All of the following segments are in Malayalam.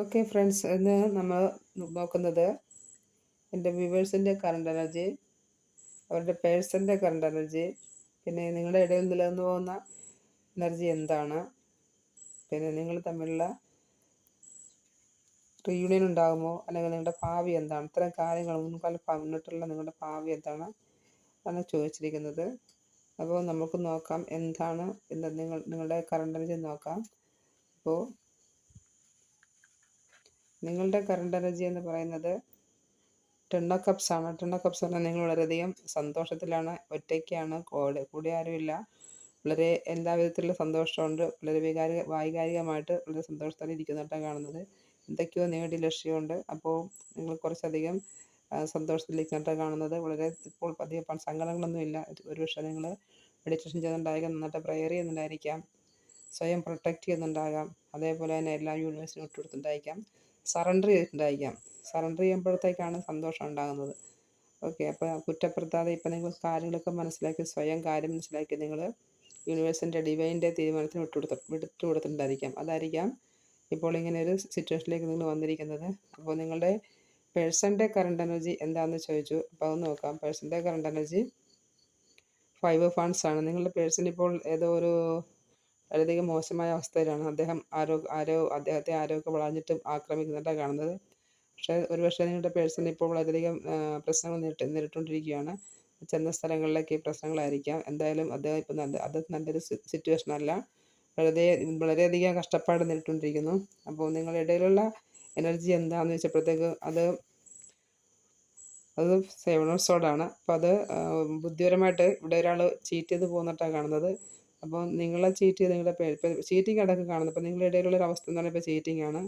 ഓക്കെ ഫ്രണ്ട്സ് ഇന്ന് നമ്മൾ നോക്കുന്നത് എന്റെ വ്യൂവേഴ്സിന്റെ കറണ്ട് എനർജി അവരുടെ പേഴ്സന്റെ കറണ്ട് എനർജി പിന്നെ നിങ്ങളുടെ ഇടയിൽ നിലനിന്ന് പോകുന്ന എനർജി എന്താണ് പിന്നെ നിങ്ങൾ തമ്മിലുള്ള റീയൂണിയൻ ഉണ്ടാകുമോ അല്ലെങ്കിൽ നിങ്ങളുടെ ഭാവി എന്താണ് ഇത്തരം കാര്യങ്ങൾ മുൻകാല പറഞ്ഞിട്ടുള്ള നിങ്ങളുടെ ഭാവി എന്താണ് ആണ് ചോദിച്ചിരിക്കുന്നത്. അപ്പോൾ നമുക്ക് നോക്കാം എന്താണ് എന്താ നിങ്ങൾ നിങ്ങളുടെ കറണ്ട് എനർജി നോക്കാം. അപ്പോൾ നിങ്ങളുടെ കറണ്ട് എനർജി എന്ന് പറയുന്നത് ടെണ്ണ കപ്സ് ആണ്. ടെണ്ണ കപ്സ് പറഞ്ഞാൽ നിങ്ങൾ വളരെയധികം സന്തോഷത്തിലാണ് ഒറ്റയ്ക്കാണ് കൂടെ കൂടെ ആരുമില്ല വളരെ എല്ലാ വിധത്തിലുള്ള സന്തോഷമുണ്ട്. വളരെ വികാരിക വൈകാരികമായിട്ട് വളരെ സന്തോഷത്തോടെ ഇരിക്കുന്നതായിട്ടാണ് കാണുന്നത്. എന്തൊക്കെയോ നേടി ലക്ഷ്യമുണ്ട്. അപ്പോൾ നിങ്ങൾ കുറച്ചധികം സന്തോഷത്തിലിരിക്കുന്നതായിട്ടാണ് കാണുന്നത്. വളരെ ഇപ്പോൾ അധികം സങ്കടങ്ങളൊന്നുമില്ല ഒരുപക്ഷെ നിങ്ങൾ മെഡിറ്റേഷൻ ചെയ്യുന്നുണ്ടായിരിക്കാം നന്നായിട്ട് പ്രയർ ചെയ്യുന്നുണ്ടായിരിക്കാം സ്വയം പ്രൊട്ടക്റ്റ് ചെയ്യുന്നുണ്ടാകാം. അതേപോലെ തന്നെ എല്ലാ യൂണിവേഴ്സിനും വിട്ടുകൊടുത്തിട്ടുണ്ടായിരിക്കാം സറണ്ടർ ചെയ്തിട്ടുണ്ടായിരിക്കാം. സറണ്ടർ ചെയ്യുമ്പോഴത്തേക്കാണ് സന്തോഷം ഉണ്ടാകുന്നത്. ഓക്കെ അപ്പോൾ കുറ്റപ്പെടുത്താതെ ഇപ്പം നിങ്ങൾ കാര്യങ്ങളൊക്കെ മനസ്സിലാക്കി സ്വയം കാര്യം മനസ്സിലാക്കി നിങ്ങൾ യൂണിവേഴ്സിന്റെ ഡിവൈന്റെ തീരുമാനത്തിന് വിട്ടുകൊടുത്ത് വിട്ടുകൊടുത്തിട്ടുണ്ടായിരിക്കാം അതായിരിക്കാം ഇപ്പോൾ ഇങ്ങനെ ഒരു സിറ്റുവേഷനിലേക്ക് നിങ്ങൾ വന്നിരിക്കുന്നത്. അപ്പോൾ നിങ്ങളുടെ പേഴ്സന്റെ കറണ്ട് എനർജി എന്താണെന്ന് ചോദിച്ചു? അപ്പോൾ അത് നോക്കാം. പേഴ്സന്റെ കറണ്ട് എനർജി ഫൈവ് ഫണ്ട്സ് ആണ്. നിങ്ങളുടെ പേഴ്സൺ ഇപ്പോൾ ഏതോ ഒരു വളരെയധികം മോശമായ അവസ്ഥയിലാണ്. അദ്ദേഹം ആരോ ആരോ അദ്ദേഹത്തെ ആരോഗ്യം വളഞ്ഞിട്ടും ആക്രമിക്കുന്നതായിട്ടാണ് കാണുന്നത്. പക്ഷേ ഒരുപക്ഷെ നിങ്ങളുടെ പേഴ്സൺ ഇപ്പോൾ വളരെയധികം പ്രശ്നങ്ങൾ നേരിട്ട് നേരിട്ടുകൊണ്ടിരിക്കുകയാണ്. ചെന്ന സ്ഥലങ്ങളിലേക്ക് പ്രശ്നങ്ങളായിരിക്കാം. എന്തായാലും അദ്ദേഹം ഇപ്പം നല്ല അത് നല്ലൊരു സിറ്റുവേഷൻ അല്ല. വളരെ വളരെയധികം കഷ്ടപ്പാട് നേരിട്ടുകൊണ്ടിരിക്കുന്നു. അപ്പോൾ നിങ്ങളുടെ ഇടയിലുള്ള എനർജി എന്താണെന്ന് വെച്ചപ്പോഴത്തേക്ക് അത് അത് സെവൻ സോഡാണ് അപ്പോൾ അത് ബുദ്ധിപരമായിട്ട് ഇവിടെ ഒരാൾ ചീറ്റ് ചെയ്ത് പോകുന്നിട്ടാണ് കാണുന്നത്. അപ്പോൾ നിങ്ങളെ ചീറ്റ് ചെയ്ത് നിങ്ങളുടെ ഇപ്പോൾ ചീറ്റിംഗ് അടക്കം കാണുന്നു അപ്പോൾ നിങ്ങളുടെ ഇടയിലുള്ള ഒരു അവസ്ഥ എന്ന് പറഞ്ഞാൽ ഇപ്പോൾ ചീറ്റിംഗ് ആണ്.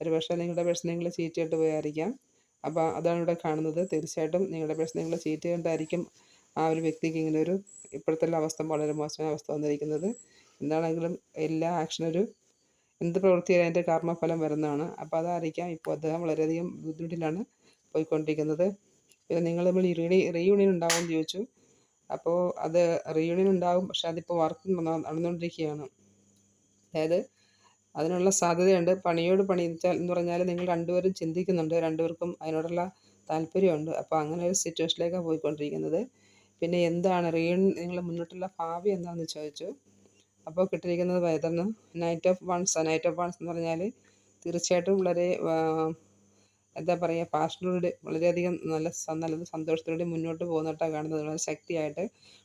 ഒരു പക്ഷേ നിങ്ങളുടെ പേഴ്സൺ നിങ്ങൾ ചീറ്റ് ചെയ്തിട്ട് പോയായിരിക്കാം. അപ്പോൾ അതാണ് ഇവിടെ കാണുന്നത്. തീർച്ചയായിട്ടും നിങ്ങളുടെ പേഴ്സൺ നിങ്ങൾ ചീറ്റ് ചെയ്തുകൊണ്ടായിരിക്കും ആ ഒരു വ്യക്തിക്ക് ഇങ്ങനെ ഒരു ഇപ്പോഴത്തെ അവസ്ഥ വളരെ മോശമായ അവസ്ഥ വന്നിരിക്കുന്നത്. എന്താണെങ്കിലും എല്ലാ ആക്ഷനും ഒരു എന്ത് പ്രവൃത്തിയാലും അതിന്റെ കർമ്മഫലം വരുന്നതാണ്. അപ്പോൾ അതായിരിക്കാം ഇപ്പോൾ അദ്ദേഹം വളരെയധികം ബുദ്ധിമുട്ടിലാണ് പോയിക്കൊണ്ടിരിക്കുന്നത്. പിന്നെ നിങ്ങൾ നമ്മൾ റീ റീയൂണിയൻ ഉണ്ടാവുമെന്ന് ചോദിച്ചു. അപ്പോൾ അത് റീയൂണിയൻ ഉണ്ടാകും പക്ഷെ അതിപ്പോൾ വർക്ക് നടന്നുകൊണ്ടിരിക്കുകയാണ് അതായത് അതിനുള്ള സാധ്യതയുണ്ട്. പണിയോട് പണി എന്ന് പറഞ്ഞാൽ നിങ്ങൾ രണ്ടുപേരും ചിന്തിക്കുന്നുണ്ട്. രണ്ടുപേർക്കും അതിനോടുള്ള താല്പര്യമുണ്ട്. അപ്പോൾ അങ്ങനെ ഒരു സിറ്റുവേഷനിലേക്കാണ് പോയിക്കൊണ്ടിരിക്കുന്നത്. പിന്നെ എന്താണ് റീയൂൺ നിങ്ങൾ മുന്നോട്ടുള്ള ഭാവി എന്താണെന്ന് ചോദിച്ചു. അപ്പോൾ കിട്ടിയിരിക്കുന്നത് വേദന knight of wands knight of wands എന്ന് പറഞ്ഞാൽ തീർച്ചയായിട്ടും വളരെ എന്താ പറയുക പാഷനോട് വളരെയധികം നല്ല നല്ല സന്തോഷത്തോടെ മുന്നോട്ട് പോകുന്നതായിട്ടാണ് കാണുന്നത്. വളരെ ശക്തിയായിട്ട്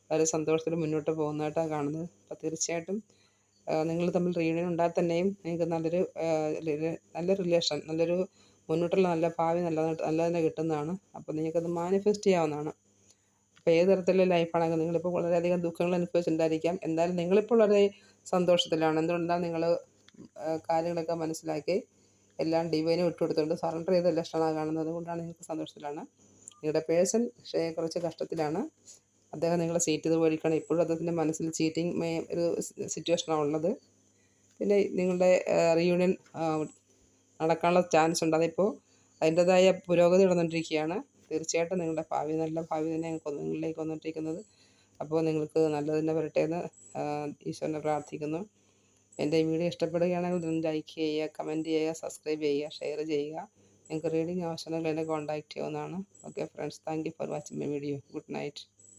വളരെ സന്തോഷത്തോടെ മുന്നോട്ട് പോകുന്നതായിട്ടാണ് കാണുന്നത്. അപ്പോൾ തീർച്ചയായിട്ടും നിങ്ങൾ തമ്മിൽ റീയൂണിയൻ ഉണ്ടായി തന്നെയും നിങ്ങൾക്ക് നല്ലൊരു നല്ല റിലേഷൻ നല്ലൊരു മുന്നോട്ടുള്ള നല്ല ഭാവി നല്ല നല്ല തന്നെ കിട്ടുന്നതാണ്. അപ്പോൾ നിങ്ങൾക്കത് മാനിഫെസ്റ്റ് ചെയ്യാവുന്നതാണ്. അപ്പോൾ ഏത് തരത്തിലുള്ള ലൈഫാണെങ്കിൽ നിങ്ങളിപ്പോൾ വളരെയധികം ദുഃഖങ്ങൾ അനുഭവിച്ചിട്ടുണ്ടായിരിക്കാം. എന്തായാലും നിങ്ങളിപ്പോൾ വളരെ സന്തോഷത്തിലാണ്. എന്തുകൊണ്ടാണ് നിങ്ങൾ കാര്യങ്ങളൊക്കെ മനസ്സിലാക്കി എല്ലാം ഡിവൈനും ഇട്ട് കൊടുത്തിട്ടുണ്ട്. സറണ്ടർ ചെയ്ത ലക്ഷണമാണ് കാണുന്നത് അതുകൊണ്ടാണ് നിങ്ങൾക്ക് സന്തോഷത്തിലാണ്. നിങ്ങളുടെ പേഴ്സൺ കുറച്ച് കഷ്ടത്തിലാണ്. അദ്ദേഹം നിങ്ങളെ സീറ്റ് ചെയ്ത് പോയിരിക്കണം ഇപ്പോഴും അദ്ദേഹത്തിന്റെ മനസ്സിൽ ചീറ്റിംഗ് ഒരു സിറ്റുവേഷനാണ് ഉള്ളത്. പിന്നെ നിങ്ങളുടെ റീയൂണിയൻ നടക്കാനുള്ള ചാൻസ് ഉണ്ട്. അതിപ്പോൾ അതിന്റെതായ പുരോഗതി നടന്നുകൊണ്ടിരിക്കുകയാണ്. തീർച്ചയായിട്ടും നിങ്ങളുടെ ഭാവി നല്ല ഭാവി തന്നെ നിങ്ങളിലേക്ക് വന്നുകൊണ്ടിരിക്കുന്നത്. അപ്പോൾ നിങ്ങൾക്ക് നല്ലത് തന്നെ വരട്ടെ എന്ന് ഈശ്വരനെ പ്രാർത്ഥിക്കുന്നു. എന്റെ വീഡിയോ ഇഷ്ടപ്പെടുകയാണെങ്കിൽ ലൈക്ക് ചെയ്യുക കമന്റ് ചെയ്യുക സബ്സ്ക്രൈബ് ചെയ്യുക ഷെയർ ചെയ്യുക. നിങ്ങൾക്ക് റീഡിങ് ആവശ്യമുണ്ടെങ്കിൽ എന്നെ കോൺടാക്റ്റ് ചെയ്യാവുന്നതാണ്. Okay friends thank you for watching my video good night